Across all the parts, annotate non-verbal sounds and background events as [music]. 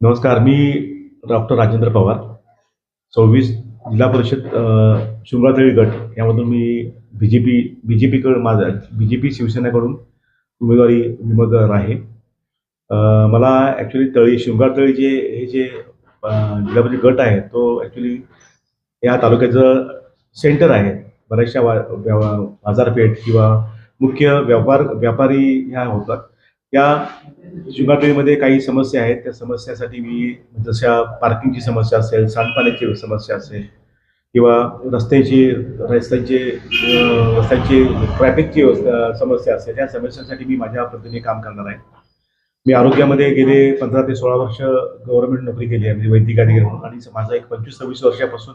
नमस्कार मी डॉक्टर राजेंद्र पवार. सव्वीस जिल्हा परिषद अ, शृंगारतळी गट यामधून मी B J P B J पीकडून माझा बी जे पी शिवसेनेकडून उमेदवारी उमेदवार आहे. मला ॲक्च्युली तळी शृंगारतळी जे हे जे जिल्हा परिषद गट आहे तो ॲक्च्युली या तालुक्याचं सेंटर आहे. बऱ्याचशा वा बाजारपेठ किंवा मुख्य व्यापार व्यापारी ह्या होतात. या शृंगारतळीमध्ये काही समस्या आहेत. त्या समस्यासाठी मी जशा पार्किंगची समस्या असेल सांडपाण्याची समस्या असेल किंवा रस्त्याची रस्त्यांची रस्त्यांची ट्रॅफिकची समस्या असेल या समस्यांसाठी मी माझ्या पद्धतीने काम करणार आहे. मी आरोग्यामध्ये गेले पंधरा ते सोळा वर्ष गव्हर्नमेंट नोकरी केली आहे म्हणजे वैद्यकीय अधिकारी म्हणून. आणि माझा एक पंचवीस सव्वीस वर्षापासून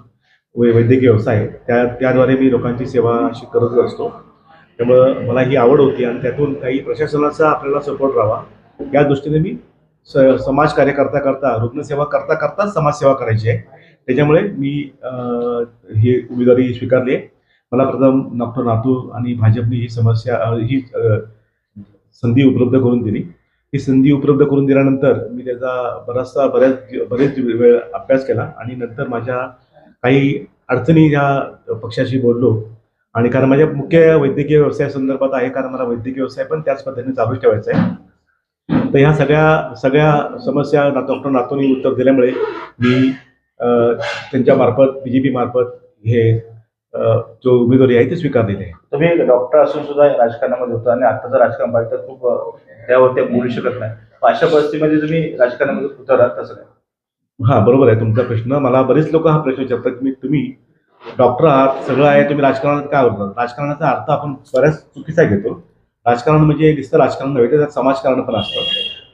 वै- वैद्यकीय व्यवसाय आहे. त्या त्याद्वारे मी लोकांची सेवा अशी करत असतो. त्यामुळं मला ही आवड होती आणि त्यातून काही प्रशासनाचा आपल्याला सपोर्ट राहावा. या दृष्टीने मी स समाज कार्य करता करता रुग्णसेवा करता करताच समाजसेवा करायची आहे. त्याच्यामुळे मी ही उमेदवारी स्वीकारली आहे. मला प्रथम डॉक्टर नातू आणि भाजपने ही समस्या ही संधी उपलब्ध करून दिली. ही संधी उपलब्ध करून दिल्यानंतर मी त्याचा बराचसा बऱ्याच बरेच वेळ अभ्यास केला आणि नंतर माझ्या काही अडचणी या पक्षाशी बोललो. आणि कारण माझ्या मुख्य वैद्यकीय व्यवसाया संदर्भात आहे कारण मला वैद्यकीय व्यवसाय पण त्याच पद्धतीने चालू ठेवायचा आहे. तर ह्या सगळ्या सगळ्या समस्या डॉक्टर नातूंनी उत्तर दिल्यामुळे मी त्यांच्या मार्फत बी जे पी मार्फत हे जो उमेदवारी आहे ते स्वीकारलेली आहे. तुम्ही डॉक्टर असून सुद्धा राजकारणामध्ये होता आणि आताचं राजकारण पाहिलं तर खूप अं, त्यावरती बोलू शकत नाही. अशा परिस्थितीमध्ये तुम्ही राजकारणामध्ये उतरलात कसं काय? हा बरोबर आहे तुमचा प्रश्न. मला बरेच लोक हा प्रश्न विचारतात की मी- तुम्ही डॉक्टर आहात सगळं आहे तुम्ही राजकारणात काय होतात राजकारणाचा अर्थ आपण बऱ्याच चुकीचा घेतो. राजकारण म्हणजे नुसतं राजकारण नव्हे तर त्यात समाजकारण पण असतं.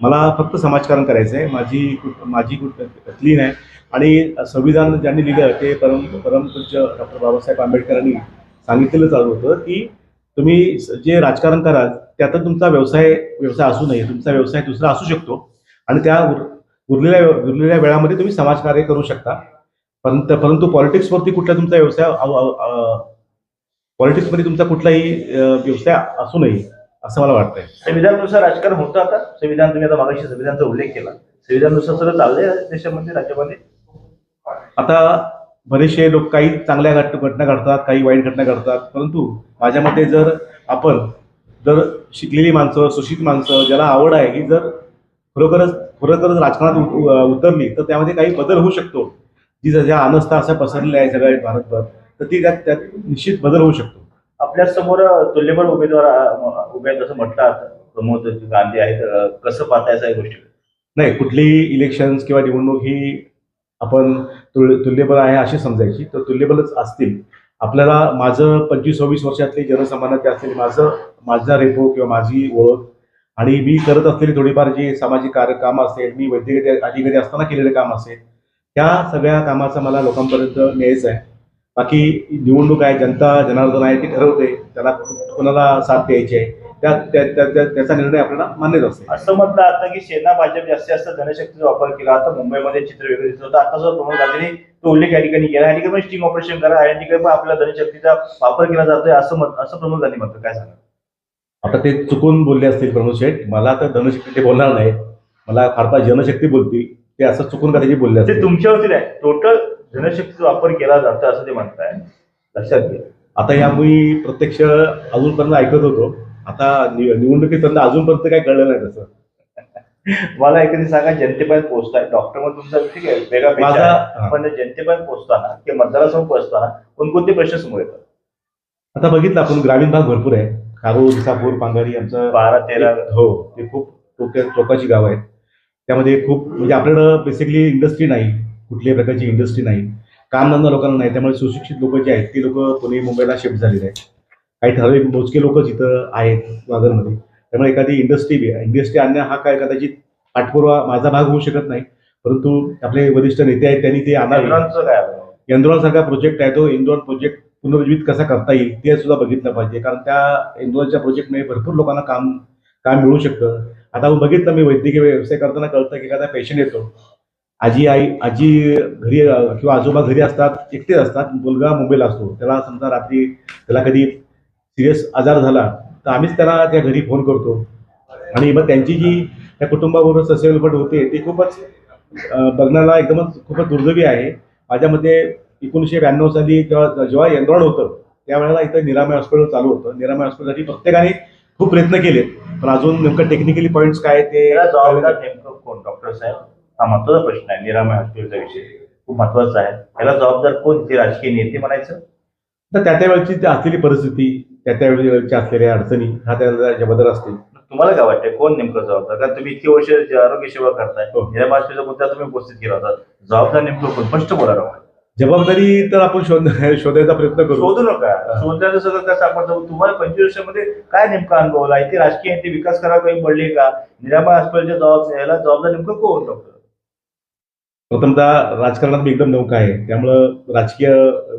मला फक्त समाजकारण करायचं आहे. माझी माझी क्लीन आहे. आणि संविधान ज्यांनी लिहिलं ते परम परमपूज्य डॉक्टर बाबासाहेब आंबेडकरांनी सांगितलेलं चालू होतं की तुम्ही जे राजकारण कराल त्यातच तुमचा व्यवसाय व्यवसाय असू नये. तुमचा व्यवसाय दुसरा असू शकतो. आणि त्या उर- उरलेल्या उरलेल्या वेळामध्ये तुम्ही समाजकार्य करू शकता. परंतु परंतु पॉलिटिक्सवरती कुठला तुमचा व्यवसाय पॉलिटिक्समध्ये तुमचा कुठलाही व्यवसाय असू नये असं मला वाटतंय. संविधानानुसार राजकारण होतं आता. संविधान तुम्ही आता मागाशी संविधानाचा उल्लेख केला. संविधानानुसार सगळं चाललंय देशामध्ये राज्यामध्ये. आता बरेचसे लोक काही चांगल्या घट घटना घडतात काही वाईट घटना घडतात. परंतु माझ्या मते जर आपण जर शिकलेली माणसं सुशिक्षित माणसं ज्याला आवड आहे ही जर खरोखरच खरोखरच राजकारणात उतरली तर त्यामध्ये काही बदल होऊ शकतो. जी ज्या अनस्था अशा पसरलेल्या आहे सगळ्या भारतभर तर ती त्यात त्यात निश्चित बदल होऊ शकतो. आपल्यासमोर तुल्यबळ उमेदवार उभे असं म्हटलं प्रमोद गांधी आहेत. कसं पाहताय या गोष्टी नाही कुठलीही इलेक्शन्स किंवा निवडणूक ही आपण तुल तुल्यबळ आहे अशी समजायची. तर तुल्यबळच असतील. आपल्याला माझं पंचवीस सव्वीस वर्षातली जनसामान्याची असलेली माझं माझा रेपो किंवा माझी ओळख आणि मी करत असलेली थोडीफार जी सामाजिक कार्य कामं असेल मी वैद्यकीय अधिकारी असताना केलेले काम असेल त्या सगळ्या कामाचा मला लोकांपर्यंत न्यायचं आहे. बाकी निवडणूक आहे जनता जनार्दन आहे ती ठरवते. त्याला कोणाला साथ द्यायची आहे त्या त्या- त्या- त्या- त्याचा निर्णय आपल्याला मान्यच असेल असं म्हटलं आता की सेना भाजप जास्तीत जास्त धनशक्तीचा वापर केला आता मुंबईमध्ये चित्र वेगळं दिसत होतं. आता जो प्रमोद गांधींनी तो उल्लेख या ठिकाणी केला या ठिकाणी पण स्टिंग ऑपरेशन करा या ठिकाणी पण आपल्या धनशक्तीचा वापर केला जातोय असं मत असं प्रमोद गांधी म्हणतो काय सांगा आता ते चुकून बोलले असतील प्रमोद शेठ. मला तर धनशक्ती ते बोलणार नाही मला फार फार जनशक्ती बोलतील. ते असं चुकून कदाचित बोलले ते असतील तुमच्यावरती नाही. टोटल धनशक्तीचा वापर केला जातो असं ते म्हणताय. लक्षात घ्या. आता या मी प्रत्यक्ष अजूनपर्यंत ऐकत होतो. आता नि- निवडणुकीपर्यंत अजूनपर्यंत काही कळलं नाही तसं. [laughs] मला एखादी सांगा जनतेपर्यंत पोहोचताय. डॉक्टर मग तुमचा ठीक आहे वेगळा माझा- आहे. हा. पण जनतेपर्यंत पोहोचताना किंवा मतदारासमोर पोहोचताना कोणकोणते प्रश्न समोर येतात? आता बघितलं आपण ग्रामीण भाग भरपूर आहे. कारूर विसापूर पांगारी आमचं बारा तेरा हो ते खूप टोक्या टोकाची गाव आहेत. त्यामध्ये खूप म्हणजे आपल्याकडं बेसिकली इंडस्ट्री नाही कुठल्याही प्रकारची इंडस्ट्री नाही. कामधंदा लोकांना नाही त्यामुळे सुशिक्षित लोक जे आहेत ती लोक पुणे मुंबईला शिफ्ट झालेले आहेत. काही ठराविक मोजके लोक जिथं आहेत दादरमध्ये त्यामुळे एखादी इंडस्ट्री इंडस्ट्री आणणं हा काय कदाचित पाठपुरावा माझा भाग होऊ शकत नाही. परंतु आपले वरिष्ठ नेते आहेत त्यांनी ते आणावे? इंद्रॉनसारखा प्रोजेक्ट आहे? तो. इंद्रॉन प्रोजेक्ट पुनर्जीवित कसा करता येईल ते सुद्धा बघितलं पाहिजे. कारण त्या इंद्रॉनच्या प्रोजेक्टमुळे भरपूर लोकांना काम काम मिळू शकतं. आता बघितलं मी वैद्यकीय व्यवसाय करताना कळतं की एखादा पेशंट येतो. आजी आई आजी घरी किंवा आजोबा घरी असतात एकटेच असतात मुलगा मुंबईला असतो. त्याला समजा रात्री त्याला कधी सिरियस आजार झाला तर आम्हीच त्याला त्या घरी फोन करतो. आणि मग त्यांची जी त्या कुटुंबाबरोबर ससेलपट होते ती खूपच बघण्याला एकदमच खूपच दुर्दैवी आहे. माझ्या मते एकोणीसशे ब्याण्णव साली जेव्हा जेव्हा यंत्रण होतं त्यावेळेला इथं निरामय हॉस्पिटल चालू होतं. निरामय हॉस्पिटलसाठी प्रत्येकाने खूप प्रयत्न केले. पण अजून नेमकं टेक्निकली पॉईंट्स काय ते याला जबाबदार नेमकं कोण? डॉक्टर साहेब हा महत्त्वाचा प्रश्न आहे. निरामय हॉस्पिटलचा विषय खूप महत्त्वाचा आहे. याला जबाबदार कोण? ते राजकीय नेते म्हणायचं. तर त्या त्यावेळची असलेली परिस्थिती त्या त्यावेळच्या असलेल्या अडचणी ह्या त्या जबाबदार असतील. तुम्हाला काय वाटतंय? कोण नेमकं जबाबदार? कारण तुम्ही इतकी वर्ष आरोग्य सेवा करताय हो. निरामय हॉस्पिटलचा मुद्दा तुम्ही उपस्थित केला होता. जबाबदार नेमकं कोण? स्पष्ट बोला जबाबदारी तर आपण शोध शोधायचा प्रयत्न करू. शोधू नका. शोधण्याचं सगळं कसं आपण जाऊ? तुम्हाला पंचवीस वर्षामध्ये काय नेमका अनुभव आला? इथे राजकीय नेते विकास करायला काही पडले का? निरामय हॉस्पिटलच्या जबाब याला जबाबदार नेमकं कोण डॉक्टर प्रथमतः राजकारणात मी एकदम नौका आहे. त्यामुळं राजकीय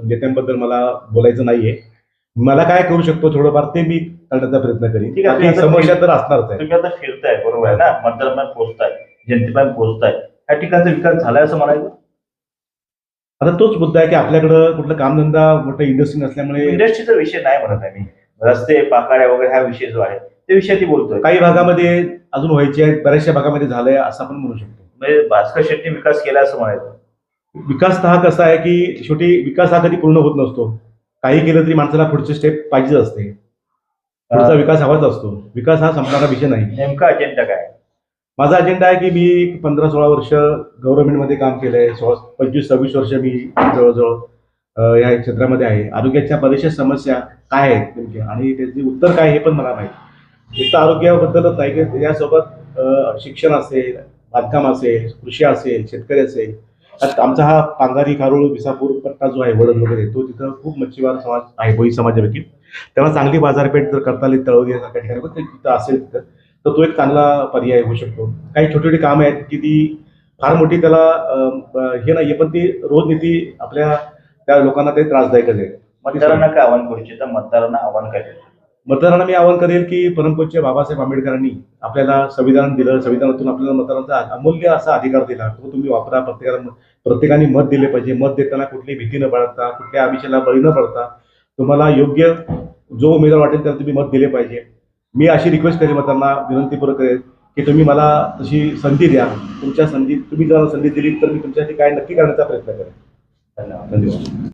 नेत्यांबद्दल मला बोलायचं नाहीये. मला काय करू शकतो थोडंफार ते मी करण्याचा प्रयत्न करीन. ठीक आहे, समस्या तर असणारच आहे. तुम्ही आता फिरताय बरोबर आहे ना? मतदारांपर्यंत पोहोचताय जनतेपर्यंत पोहोचताय या ठिकाणचा विकास झालाय असं म्हणायचं? आता तोच मुद्दा आहे की आपल्याकडं कुठलं कामधंदा मोठं इंडस्ट्री नसल्यामुळे इंडस्ट्रीचा विषय नाही म्हणत आहे मी. रस्ते पाकाड्या वगैरे हा विषय जो आहे ते विषय ती बोलतोय. काही भागामध्ये अजून व्हायचे आहेत बऱ्याचशा भागामध्ये झालंय असं आपण म्हणू शकतो. म्हणजे भास्कर शेट्टी विकास केला असं म्हणायचं. विकास तर हा कसा आहे की शेवटी विकास हा कधी पूर्ण होत नसतो. काही केलं तरी माणसाला पुढचे स्टेप पाहिजेच असते. पुढचा विकास हवाच असतो. विकास हा संपणारा विषय नाही. नेमका अजेंडा काय? माझा अजेंडा आहे की मी पंधरा सोळा वर्ष गव्हर्नमेंटमध्ये काम केलंय सोळा पंचवीस सव्वीस वर्ष मी जवळजवळ या क्षेत्रामध्ये आहे. आरोग्याच्या बऱ्याचशा समस्या काय आहेत नेमक्या? आणि त्याचे उत्तर काय हे पण मला माहिती फक्त आरोग्याबद्दलच नाही की यासोबत शिक्षण असेल बांधकाम असेल कृषी असेल शेतकरी असेल. आमचा हा पांघारी कारुळ विसापूर पट्टा जो आहे वडद वगैरे तो तिथं खूप मच्छीमार समाज आहे बोई समाजापैकी. त्याला चांगली बाजारपेठ जर करता आली तळवली सारख्या ठिकाणी तिथं असेल तिथं. तर तो एक चांगला पर्याय होऊ शकतो. काही छोटी छोटी कामं आहेत की ती फार मोठी त्याला हे नाहीये पण ती रोज नीती आपल्या त्या लोकांना ते त्रासदायकच आहे मतदारांना काय आव्हान करू इच्छिता? मतदारांना आव्हान काय? मतदारांना मी आवाहन करेल की परमपूज्य बाबासाहेब आंबेडकरांनी आपल्याला संविधान दिलं. संविधानातून आपल्याला मतदारांचा अमूल्य असा अधिकार दिला. तो तुम्ही वापरा. प्रत्येकाला प्रत्येकाने मत दिले पाहिजे. मत देताना कुठली भीती न बाळगता कुठल्या आमिषाला बळी न पडता तुम्हाला योग्य जो उमेदवार वाटेल त्याला तुम्ही मत दिले पाहिजे. मी अशी रिक्वेस्ट करेन त्यांना विनंतीपूर्वक करेन की तुम्ही मला तशी संधी द्या. तुमच्या संधी तुम्ही जर संधी दिली तर मी तुमच्यासाठी काय नक्की करण्याचा प्रयत्न करेन. धन्यवाद. धन्यवाद.